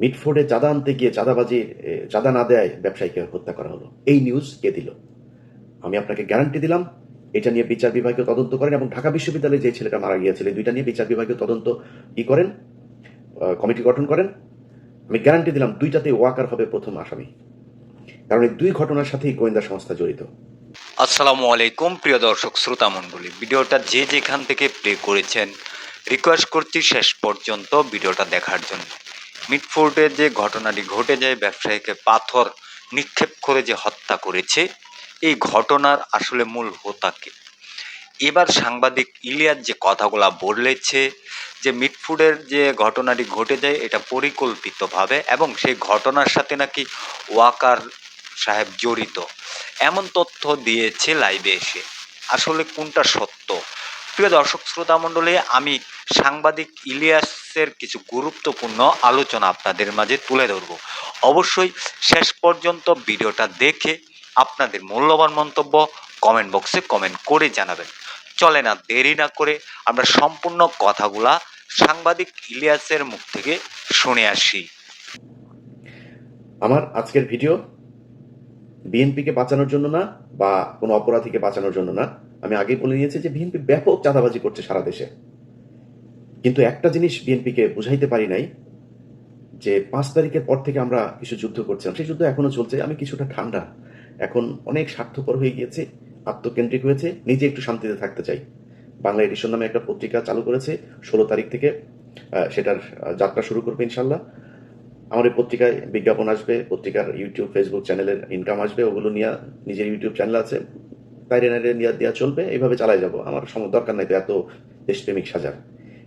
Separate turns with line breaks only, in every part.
মিটফোর্ডে চাঁদা আনতে গিয়ে চাঁদাবাজির চাঁদা না দেয় ব্যবসায়ীকে হত্যা করা হলো। এই নিউজ কে দিল? আমি আপনাকে গ্যারান্টি দিলাম, এটা নিয়ে বিচার বিভাগীয় তদন্ত করেন এবং ঢাকা বিশ্ববিদ্যালয়ে যে ছেলেটা মারা গিয়েছিল দুইটা নিয়ে বিচার বিভাগীয় তদন্ত ই করেন কমিটি গঠন করেন। আমি গ্যারান্টি দিলাম, দুইটাতে ওয়াকার হবে প্রথম আসামি। কারণ এই দুই ঘটনার সাথেই গোয়েন্দা সংস্থা জড়িত।
আসসালামু আলাইকুম, প্রিয় দর্শক, শ্রোতা মণ্ডলী। ভিডিওটা যে যেখান থেকে প্লে করেছেন রিকোয়েস্ট করছি শেষ পর্যন্ত ভিডিওটা দেখার জন্য। মিটফোর্ডে যে ঘটনাটি ঘটে যায়, ব্যবসায়ীকে পাথর নিক্ষেপ করে যে হত্যা করেছে, এই ঘটনার আসলে মূল হোতাকে এবার সাংবাদিক ইলিয়াস যে কথাগুলা বলেছে, যে মিটফুডের যে ঘটনাটি ঘটে যায়, এটা পরিকল্পিতভাবে এবং সেই ঘটনার সাথে নাকি ওয়াকার সাহেব জড়িত। এমন তথ্য দিয়েছে লাইভে এসে। আসলে কোনটা সত্য? প্রিয় দর্শক, শ্রোতা মণ্ডলী, আমি সাংবাদিক ইলিয়াসের কিছু গুরুত্বপূর্ণ আলোচনা আপনাদের মাঝে তুলে ধরব। অবশ্যই শেষ পর্যন্ত ভিডিওটা দেখে আপনাদের মূল্যবান মন্তব্য কমেন্ট বক্সে কমেন্ট করে জানাবেন। চলে না, দেরি না করে আমরা সম্পূর্ণ কথাগুলা সাংবাদিক ইলিয়াসের মুখ থেকে শুনে আসি।
আমার আজকের ভিডিও বিএনপিকে বাঁচানোর জন্য না বা কোনো অপরাধীকে বাঁচানোর জন্য না। আমি আগেই বলে নিয়েছি যে বিএনপি ব্যাপক চাঁদাবাজি করছে সারা দেশে। কিন্তু একটা জিনিস বিএনপিকে বুঝাইতে পারি নাই, যে পাঁচ তারিখের পর থেকে আমরা কিছু যুদ্ধ করছিলাম। সেই যুদ্ধ এখনও চলছে, আমি কিছুটা ঠান্ডা। এখন অনেক স্বার্থপর হয়ে গিয়েছে, আত্মকেন্দ্রিক হয়েছে, নিজে একটু শান্তিতে থাকতে চাই। বাংলা এডিশন নামে একটা পত্রিকা চালু করেছে, ষোলো তারিখ থেকে সেটার যাত্রা শুরু করবে ইনশাল্লাহ আমার এই পত্রিকায় বিজ্ঞাপন আসবে, পত্রিকার ইউটিউব ফেসবুক চ্যানেলের ইনকাম আসবে, ওগুলো নিয়ে নিজের ইউটিউব চ্যানেল আছে নাইরে নিয়ে দেওয়া চলবে, এইভাবে চালাই যাব। আমার সময় দরকার নাই তো এত দেশপ্রেমিক সাজার।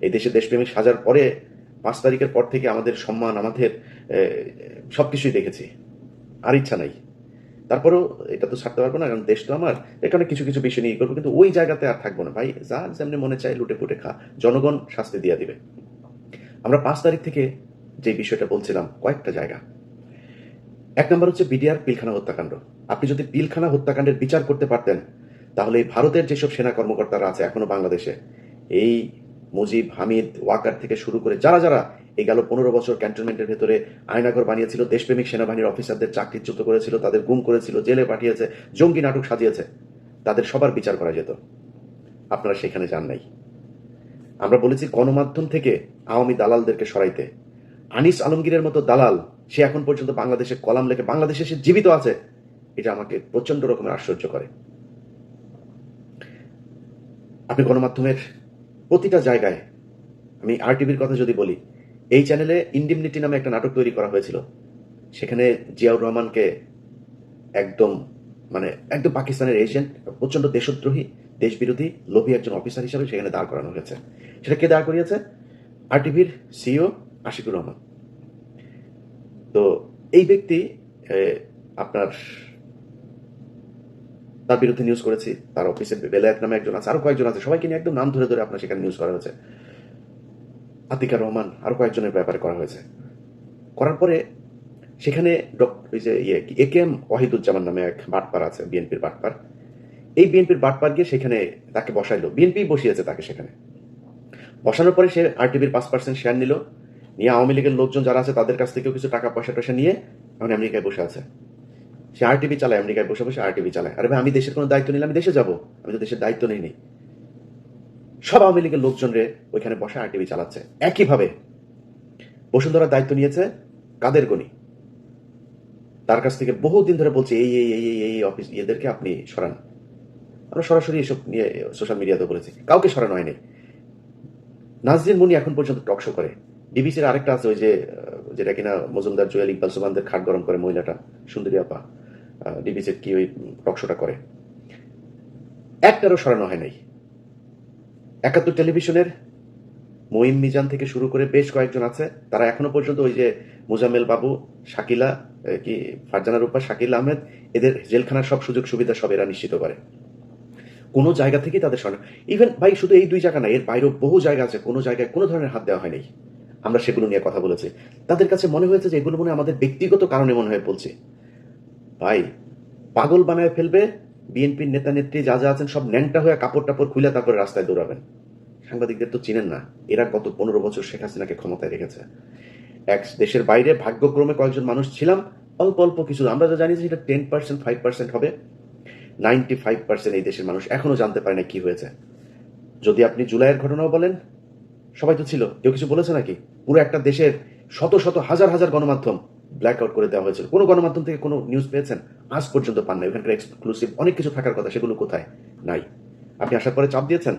এই দেশে দেশপ্রেমিক সাজার পরে পাঁচ তারিখের পর থেকে আমাদের সম্মান, আমাদের সব কিছুই দেখেছি। আর ইচ্ছা নাই। তারপরেও এটা তো ছাড়তে পারব না, কারণ দেশ তো আমার। এখানে কিছু কিছু বিষয় নিয়ে করব, কিন্তু ওই জায়গাতে আর থাকব না। ভাই, যা যেমনি মনে চায় লুটে পুটে খা। জনগণ শাস্তি দিয়ে দিবে। আমরা পাঁচ তারিখ থেকে যে বিষয়টা বলছিলাম, কয়েকটা জায়গা। এক নম্বর হচ্ছে বিডিআর পিলখানা হত্যাকাণ্ড। আপনি যদি পিলখানা হত্যাকাণ্ডের বিচার করতে পারতেন, তাহলে ভারতের যেসব সেনা কর্মকর্তারা আছে এখনও বাংলাদেশে, এই মুজিব, হামিদ, ওয়াকার থেকে শুরু করে যারা যারা এই গেল পনেরো বছর ক্যান্টনমেন্টের ভেতরে আয়নাঘর বানিয়েছিল, দেশপ্রেমিক সেনাবাহিনীর অফিসারদের চাকরিচ্যুত করেছিল, তাদের গুম করেছিল, জেলে পাঠিয়েছে, জঙ্গি নাটক সাজিয়েছে, তাদের সবার বিচার করা যেত। আপনারা সেখানে যান নাই। আমরা বলেছি গণমাধ্যম থেকে আওয়ামী দালালদেরকে সরাইতে। আনিস আলমগীরের মতো দালাল, সে এখন পর্যন্ত বাংলাদেশে কলাম লেখে, বাংলাদেশে সে জীবিত আছে, এটা আমাকে প্রচণ্ড রকমের আশ্চর্য করে। আপনি গণমাধ্যমের প্রতিটা জায়গায়, আমি আর টিভির কথা যদি বলি, এই চ্যানেলে ইন্ডিমনিটি নামে একটা নাটক তৈরি করা হয়েছিল। সেখানে জিয়াউর রহমানকে একদম মানে একদম পাকিস্তানের এজেন্ট প্রচণ্ড দেশদ্রোহী, দেশবিরোধী, লোভী একজন অফিসার হিসাবে সেখানে দাঁড় করানো হয়েছে। সেটা কে দাঁড় করিয়েছে? আর টিভির সিও আশিকুর রহমান। তো এই ব্যক্তি আপনার তার বিরুদ্ধে নিউজ করেছি। তার অফিসে বেলায়েত নামে একজন আছে, আরও কয়েকজন আছে। সবাইকে নিয়ে একদম নাম ধরে ধরে আপনার সেখানে নিউজ করা হয়েছে। আতিকা রহমান আরও কয়েকজনের ব্যাপারে করা হয়েছে। করার পরে সেখানে ওই যে ইয়ে এ কে এম ওয়াহিদুজ্জামান নামে এক বাটপার আছে, বিএনপির বাটপার। এই বিএনপির বাটপার গিয়ে সেখানে তাকে বসাইলো। বিএনপি বসিয়েছে তাকে সেখানে। বসানোর পরে সে আরটিভির পাঁচ পার্সেন্ট শেয়ার নিল। নিয়ে আওয়ামী লীগের লোকজন যারা আছে, তাদের কাছ থেকেও কিছু টাকা পয়সা টয়সা নিয়ে এখন আমেরিকায় বসে আছে। সে আরটিভি চালায়, আমেরিকায় বসে বসে আরটিভি চালায়। আরে ভাই, আমি দেশের কোনো দায়িত্ব নিলে আমি দেশে যাব। আমি তো দেশের দায়িত্ব নেই সব আওয়ামী লীগের লোকজন রে ওইখানে বসে আরটিভি চালাচ্ছে। একইভাবে বসুন্ধরার দায়িত্ব নিয়েছে কাদের গনি? তার কাছ থেকে বহুদিন ধরে বলছে, এই এই এই এই এই অফিস, এদেরকে আপনি সরান। আমরা সরাসরি এসব নিয়ে সোশ্যাল মিডিয়াতে বলেছি। কাউকে সরানো হয়নি। নাজরিন মুনি এখন পর্যন্ত টক শো করে। ডিবিসির আরেকটা আছে, ওই যে যেটা কিনা মজুমদার, জুয়েল ইকবাল সুবানদের খাট গরম করে মহিলাটা, সুন্দরী আপা। ডিবিসির কি ওই টক শোটা করে। একটারও সরানো হয় নাই। একাত্তর টেলিভিশনের মঈন মিজান থেকে শুরু করে বেশ কয়েকজন আছে। তারা এখনও পর্যন্ত ওই যে মোজাম্মেল বাবু, শাকিলা কি, ফারজানা রূপা, শাকিল আহমেদ, এদের জেলখানার সব সুযোগ সুবিধা সব এরা নিশ্চিত করে। কোনো জায়গা থেকে তাদের সরানো ইভেন ভাই, শুধু এই দুই জায়গা না, এর বাইরেও বহু জায়গা আছে। কোনো জায়গায় কোনো ধরনের হাত দেওয়া হয়নি। আমরা সেগুলো নিয়ে কথা বলেছি। তাদের কাছে মনে হয়েছে যে এগুলো মনে আমাদের ব্যক্তিগত কারণে মনে হয় বলছি। ভাই, পাগল বানায় ফেলবে, বিএনপির নেতা নেত্রী যা যা আছেন সব ন্যাংটা হয়ে কাপড় টাপড় খুলে তারপরে রাস্তায় দৌড়াবেন। সাংবাদিকদের তো চিনেন না, এরা গত পনেরো বছর শেখ হাসিনাকে ক্ষমতায় রেখেছে। এক দেশের বাইরে ভাগ্যক্রমে কয়েকজন মানুষ ছিলাম, অল্প অল্প কিছু। আমরা যা জানি সেটা টেন পার্সেন্ট ফাইভ পার্সেন্ট হবে। নাইনটি ফাইভ পার্সেন্ট এই দেশের মানুষ এখনও জানতে পারে না কি হয়েছে। যদি আপনি জুলাইয়ের ঘটনাও বলেন, সবাই তো ছিল। কেউ কিছু বলেছে নাকি? পুরো একটা দেশের শত শত, হাজার হাজার গণমাধ্যম ব্ল্যাক আউট করে দেওয়া হয়েছিল। কোনো গণমাধ্যম থেকে কোনো নিউজ পেয়েছেন? আজ পর্যন্ত পান না ওখানকার এক্সক্লুসিভ অনেক কিছু থাকার কথা, সেগুলো কোথায়? নাই। আপনি আসার পরে চাপ দিয়েছেন?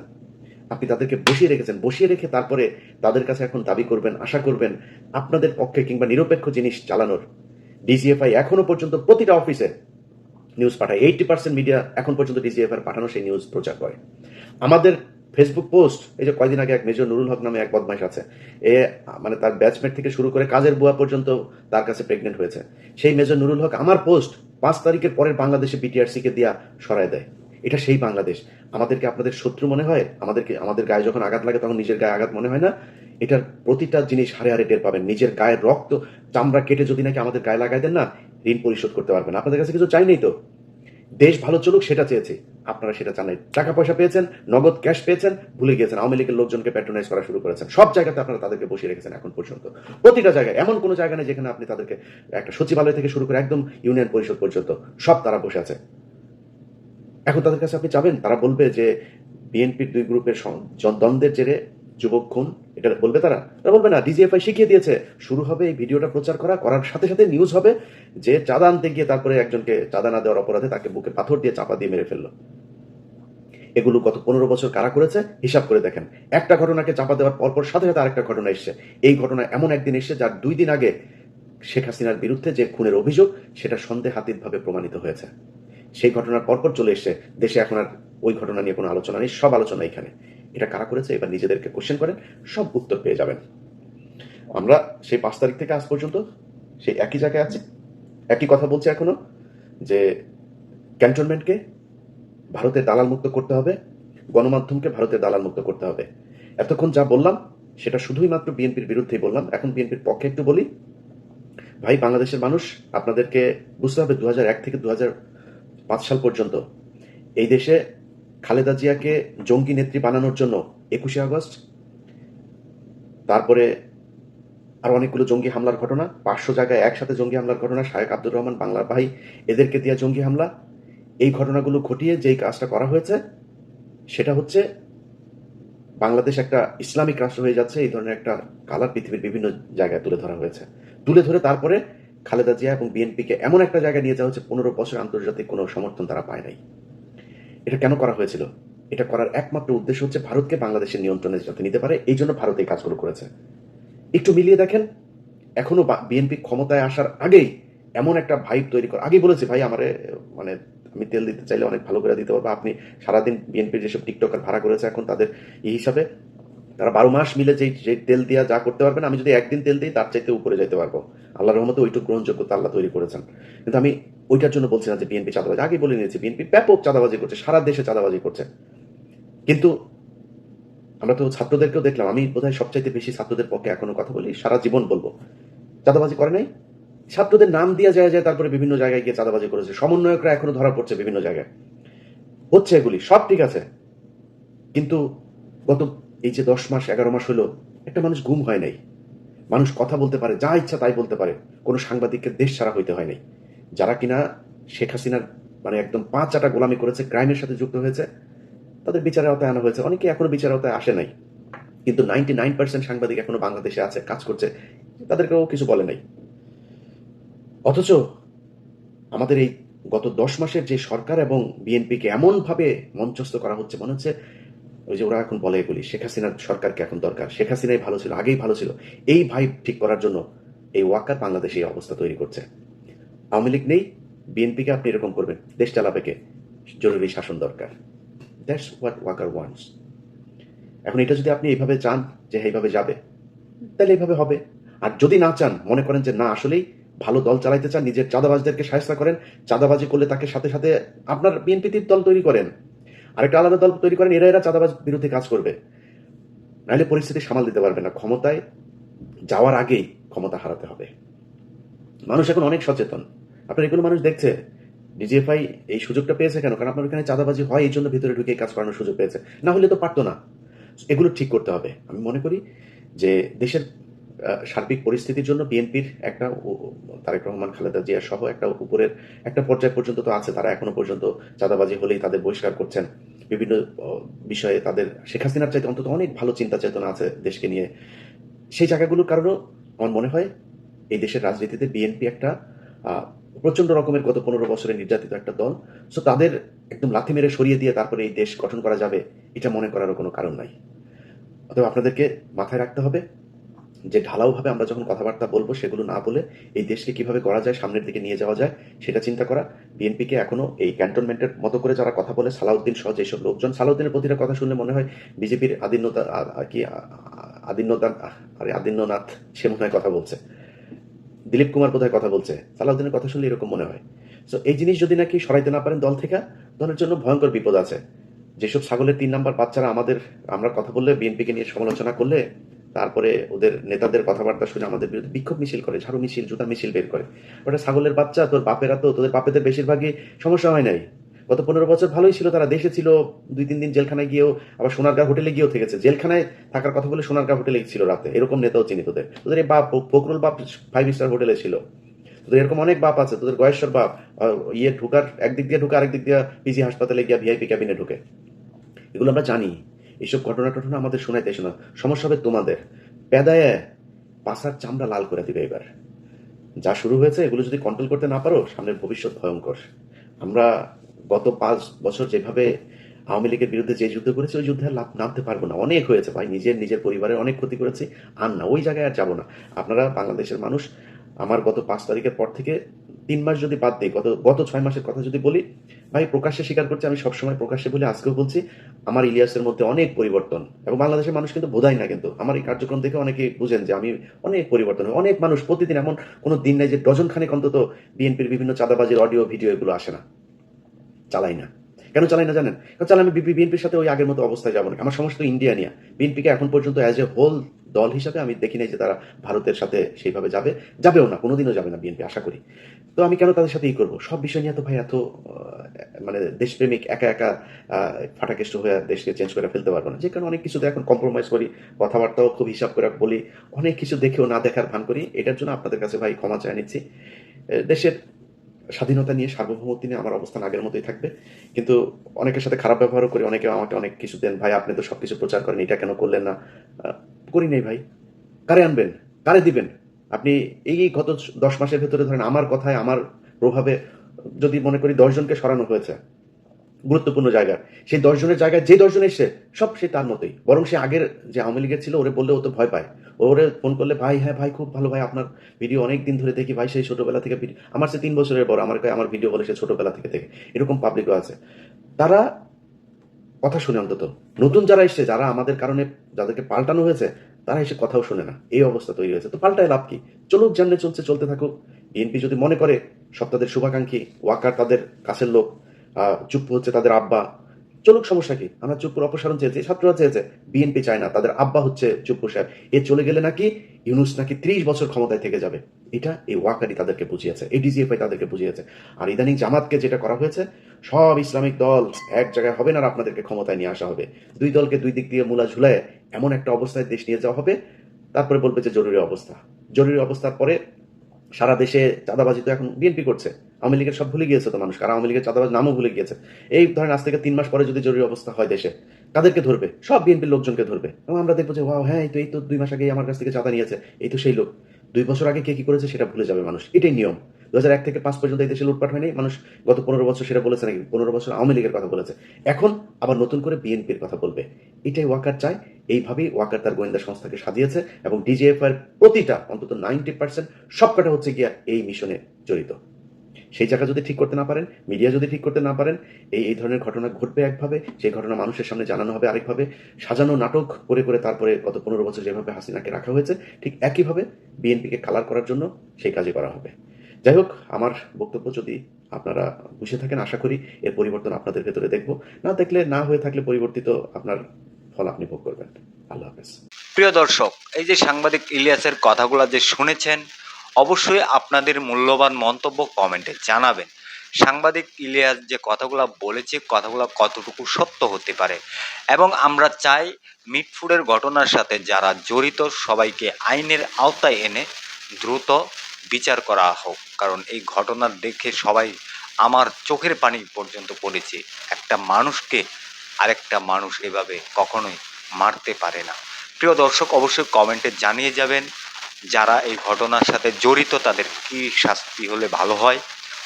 আপনি তাদেরকে বসিয়ে রেখেছেন। বসিয়ে রেখে তারপরে তাদের কাছে এখন দাবি করবেন, আশা করবেন আপনাদের পক্ষে কিংবা নিরপেক্ষ জিনিস চালানোর। ডিজিএফআই এখনও পর্যন্ত প্রতিটা অফিসে নিউজ পাঠায়। এইটি পার্সেন্ট মিডিয়া এখন পর্যন্ত ডিজিএফআই পাঠানো সেই নিউজ প্রচার করে। আমাদের ফেসবুক পোস্ট এই যে কয়দিন আগে এক মেজর নুরুল হক নামে এক বদমাইশ আছে, এ মানে তার ব্যাচমেট থেকে শুরু করে কাজের বুয়া পর্যন্ত তার কাছে প্রেগনেন্ট হয়েছে। সেই মেজর নুরুল হক আমার পোস্ট পাঁচ তারিখের পরের বাংলাদেশে বিটিআরসি কে দিয়া সরায় দেয়। এটা সেই বাংলাদেশ। আমাদেরকে আপনাদের শত্রু মনে হয়? আমাদেরকে, আমাদের গায়ে যখন আঘাত লাগে তখন নিজের গায়ে আঘাত মনে হয় না? এটার প্রতিটা জিনিস হারে হারে টের পাবেন। নিজের গায়ের রক্ত চামড়া কেটে যদি নাকি আমাদের গায়ে লাগাই দেন না, ঋণ পরিশোধ করতে পারবেন। আপনাদের কাছে কিছু চাই নেই তো? দেশ ভালো চলুক, সেটা চেয়েছি। আপনারা সেটা চান টাকা পয়সা পেয়েছেন, নগদ ক্যাশ পেয়েছেন, ভুলে গিয়েছেন। আওয়ামী লীগের লোকজনকে প্যাট্রোনাইজ করা শুরু করেছেন। সব জায়গাতে আপনারা তাদেরকে বসিয়ে রেখেছেন এখন পর্যন্ত। প্রতিটা জায়গায়, এমন কোনো জায়গা নেই যেখানে আপনি তাদেরকে একটা সচিবালয় থেকে শুরু করে একদম ইউনিয়ন পরিষদ পর্যন্ত সব তারা বসে আছে। এখন তাদের কাছে আপনি যাবেন, তারা বলবে যে বিএনপির দুই গ্রুপের দ্বন্দ্বের জেরে যুবক খুন, এটা বলবে তারা? তারা বলবে না ডিজিএফআই শিখিয়ে দিয়েছে। শুরু হবে এই ভিডিওটা প্রচার করা, করার সাথে সাথে নিউজ হবে যে চাঁদা আনতে গিয়ে তারপরে একজনকে চাঁদা না দেওয়ার অপরাধে তাকে বুকে পাথর দিয়ে চাপা দিয়ে মেরে ফেলল। এগুলো গত পনেরো বছর কারা করেছে? হিসাব করে দেখেন। একটা ঘটনাকে চাপা দেওয়ার পরপর সাথে সাথে আরেকটা ঘটনা এসছে। এই ঘটনা এমন একদিন এসছে যার দুই দিন আগে শেখ হাসিনার বিরুদ্ধে যে খুনের অভিযোগ, সেটা সন্দেহাতীতভাবে প্রমাণিত হয়েছে। সেই ঘটনার পরপর চলে এসছে। দেশে এখন আর ওই ঘটনা নিয়ে কোনো আলোচনা নেই, সব আলোচনা এখানে। এটা কারা করেছে? এবার নিজেদেরকে কোশ্চেন করেন, সব উত্তর পেয়ে যাবেন। আমরা সেই পাঁচ তারিখ থেকে আজ পর্যন্ত সেই একই জায়গায় আছি, একই কথা বলছি এখনও, যে ক্যান্টনমেন্টকে ভারতের দালাল মুক্ত করতে হবে, গণমাধ্যমকে ভারতের দালাল মুক্ত করতে হবে। এতক্ষণ যা বললাম, সেটা শুধুই মাত্র বিএনপির বিরুদ্ধেই বললাম, এখন বিএনপির পক্ষে একটু বলি। ভাই, বাংলাদেশের মানুষ, আপনাদেরকে বুঝতে হবে দু থেকে দু সাল পর্যন্ত এই দেশে খালেদা জিয়াকে জঙ্গি নেত্রী বানানোর জন্য একুশে আগস্ট, তারপরে আর অনেকগুলো জঙ্গি হামলার ঘটনা, পাঁচশো জায়গায় একসাথে জঙ্গি হামলার ঘটনা, শায়েক আব্দুর রহমান, বাংলার ভাই, এদেরকে দিয়া জঙ্গি হামলা। এই ঘটনাগুলো ঘটিয়ে যেই কাজটা করা হয়েছে, সেটা হচ্ছে বাংলাদেশ একটা ইসলামিক রাষ্ট্র হয়ে যাচ্ছে, এই ধরনের একটা কালার পৃথিবীর বিভিন্ন জায়গায় তুলে ধরা হয়েছে। তুলে ধরে তারপরে খালেদা জিয়া এবং বিএনপিকে এমন একটা জায়গায় নিয়ে যাওয়া হচ্ছে পনেরো বছর আন্তর্জাতিক কোনো সমর্থন তারা পায় নাই। এটা কেন করা হয়েছিল? এটা করার একমাত্র উদ্দেশ্য হচ্ছে ভারতকে বাংলাদেশের নিয়ন্ত্রণে যাতে নিতে পারে, এই জন্য ভারত এই কাজগুলো করেছে। একটু মিলিয়ে দেখেন, এখনও বিএনপি ক্ষমতায় আসার আগেই এমন একটা ভাইব তৈরি করা আগেই বলেছি, ভাই, আমারে মানে আমি তেল দিতে চাইলে অনেক ভালো করে দিতে পারব। আপনি সারাদিন বিএনপির যেসব টিকটকার ভাড়া করেছে এখন তাদের এই হিসাবে তারা বারো মাস মিলে যেই যে তেল দিয়া যা করতে পারবেন, আমি যদি একদিন তেল দিই, তার চাইতে উপরে যেতে পারব। আল্লাহ রহমতে ওইটুকু গ্রহণযোগ্যতা আল্লাহ তৈরি করেছেন। কিন্তু আমি ওইটার জন্য বলছি না যে বিএনপি চাঁদাবাজি আগে বলে নিয়েছি, বিএনপি ব্যাপক চাঁদাবাজি করছে, সারা দেশে চাঁদাবাজি করছে। কিন্তু আমরা তো ছাত্রদেরকেও দেখলাম, আমি বোধহয় সবচাইতে বেশি ছাত্রদের পক্ষে এখনও কথা বলি, সারা জীবন বলব, চাঁদাবাজি করে নাই? ছাত্রদের নাম দিয়ে যায় যায় তারপরে বিভিন্ন জায়গায় গিয়ে চাঁদাবাজি করেছে, সমন্বয়করা এখনও ধরা পড়ছে বিভিন্ন জায়গায়। হচ্ছে এগুলি, সব ঠিক আছে। কিন্তু গত এই যে দশ মাস, এগারো মাস হলো, একটা মানুষ গুম হয় নাই। মানুষ কথা বলতে পারে, যা ইচ্ছা তাই বলতে পারে। কোনো সাংবাদিককে দেশ ছাড়া হইতে হয় নাই। যারা কিনা শেখ হাসিনার মানে একদম পাঁচ আটা গোলামি করেছে, ক্রাইমের সাথে যুক্ত হয়েছে, তাদের বিচারের আওতায় আনা হয়েছে। অনেকে এখনও বিচারের আওতায় আসে নাই। কিন্তু নাইনটি নাইন পার্সেন্ট সাংবাদিক এখনও বাংলাদেশে আছে, কাজ করছে। তাদেরকেও কিছু বলে নাই। অথচ আমাদের এই গত দশ মাসের যে সরকার এবং বিএনপিকে এমনভাবে মঞ্চস্থ করা হচ্ছে, মনে হচ্ছে ওই যে ওরা এখন বলে এগুলি শেখ হাসিনার সরকারকে এখন দরকার। শেখ হাসিনাই ভালো ছিল, আগেই ভালো ছিল। এই ভাই ঠিক করার জন্য এই ওয়াকার বাংলাদেশে এই অবস্থা তৈরি করছে। আওয়ামী লীগ নেই, বিএনপিকে আপনি এরকম করবেন। দেশ চালাবে কে? জরুরি শাসন দরকার। দ্যাটস হোয়াট ওয়াকার ওয়ান্টস এখন এটা যদি আপনি এইভাবে চান যে এইভাবে যাবে, তাহলে এইভাবে হবে। আর যদি না চান, মনে করেন যে না, আসলেই ভালো দল চালাইতে চান, নিজের চাঁদাবাজদেরকে সাহায্য করেন, চাঁদাবাজি করলে তাকে সাথে সাথে আপনার বিএনপি দল তৈরি করেন। আরেকটা আলাদা দল তৈরি করেন, এরা এরা চাঁদাবাজ বিরুদ্ধে কাজ করবে। নাহলে পরিস্থিতি সামাল দিতে পারবে না। ক্ষমতায় যাওয়ার আগেই ক্ষমতা হারাতে হবে। মানুষ এখন অনেক সচেতন। আপনার এগুলো মানুষ দেখছে। ডিজিএফআই এই সুযোগটা পেয়েছে কেন? কারণ আপনার এখানে চাঁদাবাজি হয়, এই জন্য ভিতরে ঢুকে কাজ করানোর সুযোগ পেয়েছে। না হলে তো পারতো না। এগুলো ঠিক করতে হবে। আমি মনে করি যে দেশের সার্বিক পরিস্থিতির জন্য বিএনপির একটা তারেক রহমান, খালেদা জিয়া সহ একটা উপরের একটা পর্যায় পর্যন্ত তো আছে, তারা এখনও পর্যন্ত চাঁদাবাজি হলেই তাদের বহিষ্কার করছেন। বিভিন্ন বিষয়ে তাদের শেখ হাসিনার চাইতে অন্তত অনেক ভালো চিন্তা চেতনা আছে দেশকে নিয়ে। সেই জায়গাগুলোর কারণেও আমার মনে হয় এই দেশের রাজনীতিতে বিএনপি একটা প্রচণ্ড রকমের গত পনেরো বছরে নির্যাতিত একটা দল। সো তাদের একদম লাথি মেরে সরিয়ে দিয়ে তারপরে এই দেশ গঠন করা যাবে, এটা মনে করারও কোনো কারণ নাই। অতএব আপনাদেরকে মাথায় রাখতে হবে যে ঢালাওভাবে আমরা যখন কথাবার্তা বলব সেগুলো না বলে এই দেশকে কীভাবে করা যায়, সামনের দিকে নিয়ে যাওয়া যায়, সেটা চিন্তা করা। বিএনপিকে এখনও এই ক্যান্টনমেন্টের মতো করে যারা কথা বলে, সালাউদ্দিন সহ যেসব লোকজন, সালাউদ্দিনের প্রতিটা কথা শুনলে মনে হয় বিজেপির আদিন্যতা কি আদিন্যতা আরে আদিন্যনাথ সে মনে হয় কথা বলছে। দিলীপ কুমার বোধহয় কথা বলছে। সালাউদ্দিনের কথা শুনলে এরকম মনে হয়। সো এই জিনিস যদি নাকি সরাইতে না পারেন দল থেকে দলের জন্য ভয়ঙ্কর বিপদ আছে। যেসব ছাগলের তিন নাম্বার বাচ্চারা আমাদের, আমরা কথা বললে বিএনপিকে নিয়ে সমালোচনা করলে তারপরে ওদের নেতাদের কথাবার্তা শুনে আমাদের বিরুদ্ধে বিক্ষোভ মিছিল করে, ঝাড়ু মিছিল, জুতা মিছিল বের করে। ওটা ছাগলের বাচ্চা, তোর বাপেরা তো, তোদের বাপেদের বেশিরভাগই সমস্যা হয় নাই। গত পনেরো বছর ভালোই ছিল, তারা দেশে ছিল, দুই তিন দিন জেলখানায় গিয়েও আবার সোনারগাঁ হোটেলে গিয়েও থেকেছে। জেলখানায় থাকার কথা বলে সোনারগাঁ হোটেলে ছিল রাতে। এরকম নেতাও চিনি তোদের। তোদের এই বাপ ফকরুল বাপ ফাইভ স্টার হোটেলে ছিল। তোদের এরকম অনেক বাপ আছে, তোদের গয়েশ্বর বাপ ইয়ে ঢুকার, একদিক দিয়ে ঢুকে আরেক দিক দিয়ে পিজি হাসপাতালে গিয়ে ভিআইপি ক্যাবিনে ঢুকে। এগুলো আমরা জানি। এইসব ঘটনা টটনা আমাদের শোনাইতে এসে না। সমস্যা হবে তোমাদের। পেদায় পাশার চামড়া লাল করে দিবে এবার। যা শুরু হয়েছে, এগুলো যদি কন্ট্রোল করতে না পারো, সামনের ভবিষ্যৎ ভয়ঙ্কর। আমরা গত পাঁচ বছর যেভাবে আওয়ামী লীগের বিরুদ্ধে যে যুদ্ধ করেছি, ওই যুদ্ধে লাভ নামতে পারব না। অনেক হয়েছে ভাই, নিজের নিজের পরিবারের অনেক ক্ষতি করেছি। আর না, ওই জায়গায় আর যাব না। আপনারা বাংলাদেশের মানুষ, আমার গত পাঁচ তারিখের পর থেকে তিন মাস যদি বাদ দিই, গত গত ছয় মাসের কথা যদি বলি, ভাই প্রকাশ্যে স্বীকার করছি, আমি সবসময় প্রকাশ্যে বলে, আজকেও বলছি, আমার ইলিয়াসের মধ্যে অনেক পরিবর্তন এবং বাংলাদেশের মানুষ কিন্তু বোধাই না কিন্তু। আমার এই কার্যক্রম থেকে অনেকে বুঝেন যে আমি অনেক পরিবর্তন অনেক মানুষ প্রতিদিন এমন কোনো দিন নাই যে ডজন খানেক অন্তত বিএনপির বিভিন্ন চাঁদাবাজির অডিও, ভিডিও এগুলো আসে না, চালাই না। কেন চালাই না জানেন? কারণ চালাই আমি বিএনপির সাথে ওই আগের মতো অবস্থায় যাব না? আমার সমস্ত ইন্ডিয়া নিয়ে। বিএনপিকে এখন পর্যন্ত অ্যাজ এ হোল দল হিসাবে আমি দেখি নাই যে তারা ভারতের সাথে সেইভাবে যাবে। যাবেও না, কোনোদিনও যাবে না বিএনপি, আশা করি। তো আমি কেন তাদের সাথে ই করব? সব বিষয় নিয়ে তো ভাই এত মানে দেশপ্রেমিক, একা একা ফাটাকেষ্ট হয়ে দেশকে চেঞ্জ করে ফেলতে পারব না। যে কারণে অনেক কিছুতে এখন কম্প্রোমাইজ করি, কথাবার্তাও খুব হিসাব করে বলি, অনেক কিছু দেখেও না দেখার ভান করি। এটার জন্য আপনাদের কাছে ভাই ক্ষমা চাই নিচ্ছি। দেশের স্বাধীনতা নিয়ে, সার্বভৌমত্ব নিয়ে আমার অবস্থান আগের মতোই থাকবে। কিন্তু অনেকের সাথে খারাপ ব্যবহারও করি, অনেকে আমাকে অনেক কিছু দেন, ভাই, আপনি তো সবকিছু প্রচার করেন, এটা কেন করলেন না? করি নাই, ভাই। কারে আনবেন? কারে দিবেন? আপনি এই গত দশ মাসের ভেতরে ধরেন আমার কথায়, আমার প্রভাবে যদি মনে করি দশজনকে সরানো হয়েছে, গুরুত্বপূর্ণ জায়গায় সেই দশজনের জায়গায় যে দশজন এসে, সব সে তার মতোই। বরং সে আগের যে আওয়ামী লীগের ছিল, ওরে বললে ও তো ভয় পায়। ওরে ফোন করলে, ভাই হ্যাঁ ভাই, খুব ভালো, ভাই, আপনার ভিডিও অনেক দিন ধরে দেখি, ভাই, সেই ছোটবেলা থেকে আমার সে তিন বছরের বড়, আমার আমার ভিডিও বলে সে ছোটবেলা থেকে থেকে এরকম পাবলিকও আছে। তারা কথা শুনে অন্তত। নতুন যারা এসছে, যারা আমাদের কারণে যাদেরকে পাল্টানো হয়েছে, তারা এসে কথাও শুনে না। এই অবস্থা তৈরি হয়েছে। তো পাল্টায় লাভ কি? চলুক জানলে চলছে, চলতে থাকুক। বিএনপি যদি মনে করে, সব তাদের শুভাকাঙ্ক্ষী, ওয়াকার তাদের কাছের লোক চুপ হচ্ছে তাদের আব্বা চলুক সমস্যা কি? আমরা চুপুর অপসারণ চেয়েছি, ছাত্ররা চেয়েছে বিএনপি চায় না, তাদের আব্বা হচ্ছে চুপ্পু সাহেব। এ চলে গেলে নাকি ইউনুস নাকি ত্রিশ বছর ক্ষমতায় থেকে যাবে? এটা এই ওয়াকারি তাদেরকে বুঝিয়েছে, এই ডিজিএফআই তাদেরকে বুঝিয়েছে। আর ইদানিং জামাতকে যেটা করা হয়েছে, সব ইসলামিক দল এক জায়গায় হবে না আর আপনাদেরকে ক্ষমতায় নিয়ে আসা হবে। দুই দলকে দুই দিক দিয়ে মূলা ঝুলায় এমন একটা অবস্থায় দেশ নিয়ে যাওয়া হবে, তারপরে বলবে যে জরুরি অবস্থা। জরুরি অবস্থার পরে সারা দেশে চাঁদাবাজি তো এখন বিএনপি করছে। আওয়ামী লীগের সব ভুলে গিয়েছে তো মানুষ, কারণ আওয়ামী লীগের চাঁদাবাজ নামও ভুলে গিয়েছে। এই ধরেন আজ থেকে তিন মাস পরে যদি জরুরি অবস্থা হয় দেশে তাদেরকে ধরবে? সব বিএনপির লোকজনকে ধরবে। এবং আমরা দেখব যে, ওয়াও হ্যাঁ এই তো এই তো দুই মাস আগে আমার কাছ থেকে চাঁদা নিয়েছে, এই তো সেই লোক। দুই বছর আগে কে কি করেছে সেটা ভুলে যাবে মানুষ। এটাই নিয়ম। দু হাজার এক থেকে পাঁচ পর্যন্ত এই দেশে লুটপাট হয়নি। মানুষ গত পনেরো বছর সেটা বলেছে নাকি? পনেরো বছর আওয়ামী লীগের কথা বলেছে। এখন আবার নতুন করে বিএনপির কথা বলবে। এটাই ওয়াকার চায় এইভাবেই ওয়াকার তার গোয়েন্দা সংস্থাকে সাজিয়েছে এবং ডিজিএফ এর প্রতিটা অন্তত নাইনটি পার্সেন্ট সবকটা হচ্ছে গিয়া এই মিশনে জড়িত। সেই জায়গা যদি ঠিক করতে না পারেন, মিডিয়া যদি ঠিক করতে না পারেন, এই এই ধরনের ঘটনা ঘটবে একভাবে, সেই ঘটনা মানুষের সামনে জানানো হবে আরেকভাবে, সাজানো নাটক করে করে তারপরে গত পনেরো বছর যেভাবে হাসিনাকে রাখা হয়েছে, ঠিক একইভাবে বিএনপিকে কালার করার জন্য সেই কাজই করা হবে। যাই হোক, আমার বক্তব্য যদি আপনারা বুঝে থাকেন, আশা করি এর পরিবর্তন আপনাদের ভেতরে দেখব। না দেখলে, না হয়ে থাকলে পরিবর্তিত আপনার ফল আপনি ভোগ করবেন। আল্লাহ হাফেজ।
প্রিয় দর্শক, এই যে সাংবাদিক ইলিয়াসের কথাগুলো যে শুনেছেন অবশ্যই আপনাদের মূল্যবান মন্তব্য কমেন্টে জানাবেন। সাংবাদিক ইলিয়াস যে কথাগুলো বলেছে, কথাগুলো কতটুকু সত্য হতে পারে? এবং আমরা চাই মিটফুডের ঘটনার সাথে যারা জড়িত, সবাইকে আইনের আওতায় এনে দ্রুত বিচার করা হোক। কারণ এই ঘটনা দেখে সবাই আমার চোখের পানি পর্যন্ত পড়েছে। একটা মানুষকে আরেকটা মানুষ এভাবে কখনোই মারতে পারে না। প্রিয় দর্শক, অবশ্যই কমেন্টে জানিয়ে যাবেন। যারা এই ঘটনার সাথে জড়িত তাদের কি শাস্তি হলে ভালো হয়,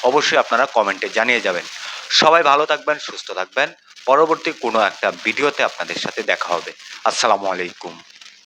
অবশ্যই আপনারা কমেন্টে জানিয়ে যাবেন। সবাই ভালো থাকবেন, সুস্থ থাকবেন। পরবর্তী কোনো একটা ভিডিওতে আপনাদের সাথে দেখা হবে। আসসালামু আলাইকুম।